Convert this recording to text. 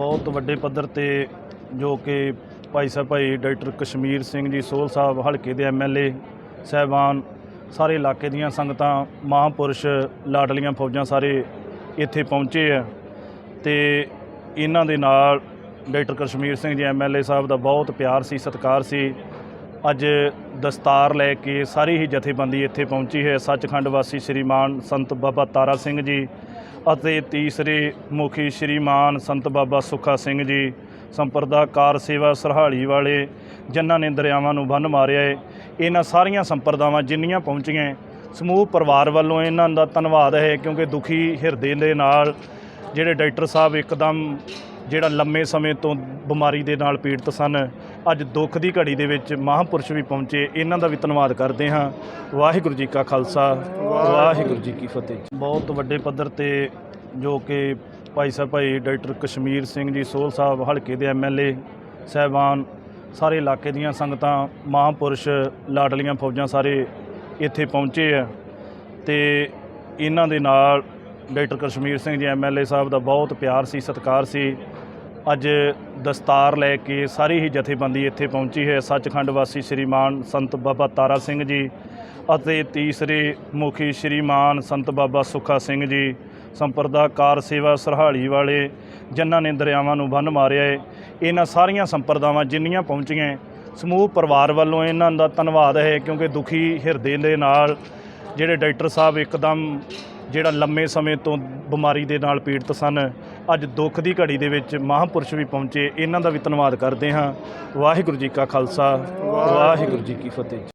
ਬਹੁਤ ਵੱਡੇ ਪੱਧਰ ਤੇ ਜੋ ਕਿ ਭਾਈ ਸਾਹਿਬ, ਭਾਈ ਡਾਕਟਰ ਕਸ਼ਮੀਰ ਸਿੰਘ ਜੀ ਸੋਹਲ ਸਾਹਿਬ ਹਲਕੇ ਦੇ ਐਮਐਲਏ ਸਹਿਬਾਨ, ਸਾਰੇ ਇਲਾਕੇ ਦੀਆਂ ਸੰਗਤਾਂ, ਮਹਾਂਪੁਰਸ਼, ਲਾਡਲੀਆਂ ਫੌਜਾਂ ਸਾਰੇ ਇੱਥੇ ਪਹੁੰਚੇ ਆ ਤੇ ਇਹਨਾਂ ਦੇ ਨਾਲ ਡਾਕਟਰ ਕਸ਼ਮੀਰ ਸਿੰਘ ਜੀ ਐਮਐਲਏ ਸਾਹਿਬ ਦਾ ਬਹੁਤ ਪਿਆਰ ਸੀ, ਸਤਿਕਾਰ ਸੀ। ਅੱਜ ਦਸਤਾਰ ਲੈ ਕੇ ਸਾਰੀ ਹੀ ਜਥੇਬੰਦੀ ਇੱਥੇ ਪਹੁੰਚੀ ਹੈ। ਸੱਚਖੰਡ ਵਾਸੀ ਸ਼੍ਰੀਮਾਨ ਸੰਤ ਬਾਬਾ ਤਾਰਾ ਸਿੰਘ ਜੀ ਅਤੇ ਤੀਸਰੇ ਮੁਖੀ ਸ਼੍ਰੀਮਾਨ ਸੰਤ ਬਾਬਾ ਸੁੱਖਾ ਸਿੰਘ ਜੀ ਸੰਪਰਦਾ ਕਾਰ ਸੇਵਾ ਸਰਹਾਲੀ ਵਾਲੇ ਜਿਨ੍ਹਾਂ ਨੇ ਦਰਿਆਵਾਂ ਨੂੰ ਬੰਨ ਮਾਰਿਆ ਹੈ। ਇਹਨਾਂ ਸਾਰੀਆਂ ਸੰਪਰਦਾਵਾਂ ਜਿੰਨੀਆਂ ਪਹੁੰਚੀਆਂ ਸਮੂਹ ਪਰਿਵਾਰ ਵੱਲੋਂ ਇਹਨਾਂ ਦਾ ਧੰਨਵਾਦ ਹੈ ਕਿਉਂਕਿ ਦੁਖੀ ਹਿਰਦੇ ਦੇ ਨਾਲ ਜਿਹੜੇ ਡਾਕਟਰ ਸਾਹਿਬ ਇੱਕਦਮ ਜਿਹੜਾ ਲੰਮੇ ਸਮੇਂ ਤੋਂ ਬਿਮਾਰੀ ਦੇ ਨਾਲ ਪੀੜਤ ਸਨ ਅੱਜ ਦੁੱਖ ਦੀ ਘੜੀ ਦੇ ਵਿੱਚ ਮਹਾਂਪੁਰਸ਼ ਵੀ ਪਹੁੰਚੇ। ਇਹਨਾਂ ਦਾ ਵੀ ਧੰਨਵਾਦ ਕਰਦੇ ਹਾਂ। ਵਾਹਿਗੁਰੂ ਜੀ ਕਾ ਖਾਲਸਾ। ਵਾਹਿਗੁਰੂ ਜੀ ਕੀ ਫਤਿਹ। ਬਹੁਤ ਵੱਡੇ ਪੱਧਰ ਤੇ ਜੋ ਕਿ ਭਾਈ ਸਾਹਿਬ, ਭਾਈ ਡਾਕਟਰ ਕਸ਼ਮੀਰ ਸਿੰਘ ਜੀ, ਸੋਹਲ ਸਾਹਿਬ, ਹਲਕੇ ਦੇ ਐਮਐਲਏ ਸਹਿਬਾਨ, ਸਾਰੇ ਇਲਾਕੇ ਦੀਆਂ ਸੰਗਤਾਂ, ਮਹਾਂਪੁਰਸ਼ ਲਾਡਲੀਆਂ ਫੌਜਾਂ ਸਾਰੇ ਇੱਥੇ ਪਹੁੰਚੇ ਆ। ਤੇ ਇਹਨਾਂ ਦੇ ਨਾਲ ਡਾਕਟਰ ਕਸ਼ਮੀਰ ਸਿੰਘ ਜੀ ਐਮਐਲਏ ਸਾਹਿਬ ਦਾ ਬਹੁਤ ਪਿਆਰ ਸੀ, ਸਤਿਕਾਰ ਸੀ। ਅੱਜ ਦਸਤਾਰ ਲੈ ਕੇ ਸਾਰੀ ਹੀ ਜਥੇਬੰਦੀ ਇੱਥੇ ਪਹੁੰਚੀ ਹੈ। ਸੱਚਖੰਡ ਵਾਸੀ ਸ਼੍ਰੀਮਾਨ ਸੰਤ ਬਾਬਾ ਤਾਰਾ ਸਿੰਘ ਜੀ ਅਤੇ ਤੀਸਰੇ ਮੁਖੀ ਸ਼੍ਰੀਮਾਨ ਸੰਤ ਬਾਬਾ ਸੁੱਖਾ ਸਿੰਘ ਜੀ ਸੰਪਰਦਾ ਕਾਰ ਸੇਵਾ ਸਰਹਾਲੀ ਵਾਲੇ ਜਿਨ੍ਹਾਂ ਨੇ ਦਰਿਆਵਾਂ ਨੂੰ ਬੰਨ ਮਾਰਿਆ ਹੈ। ਇਹਨਾਂ ਸਾਰੀਆਂ ਸੰਪਰਦਾਵਾਂ ਜਿੰਨੀਆਂ ਪਹੁੰਚੀਆਂ ਸਮੂਹ ਪਰਿਵਾਰ ਵੱਲੋਂ ਇਹਨਾਂ ਦਾ ਧੰਨਵਾਦ ਹੈ ਕਿਉਂਕਿ ਦੁਖੀ ਹਿਰਦੇ ਦੇ ਨਾਲ ਜਿਹੜੇ ਡਾਕਟਰ ਸਾਹਿਬ ਇੱਕਦਮ ਜਿਹੜਾ ਲੰਮੇ ਸਮੇਂ ਤੋਂ ਬਿਮਾਰੀ ਦੇ ਨਾਲ ਪੀੜਤ ਸਨ ਅੱਜ ਦੁੱਖ ਦੀ ਘੜੀ ਦੇ ਵਿੱਚ ਮਹਾਂਪੁਰਸ਼ ਵੀ ਪਹੁੰਚੇ। ਇਹਨਾਂ ਦਾ ਵੀ ਧੰਨਵਾਦ ਕਰਦੇ ਹਾਂ। ਵਾਹਿਗੁਰੂ ਜੀ ਕਾ ਖਾਲਸਾ। ਵਾਹਿਗੁਰੂ ਜੀ ਕੀ ਫਤਿਹ।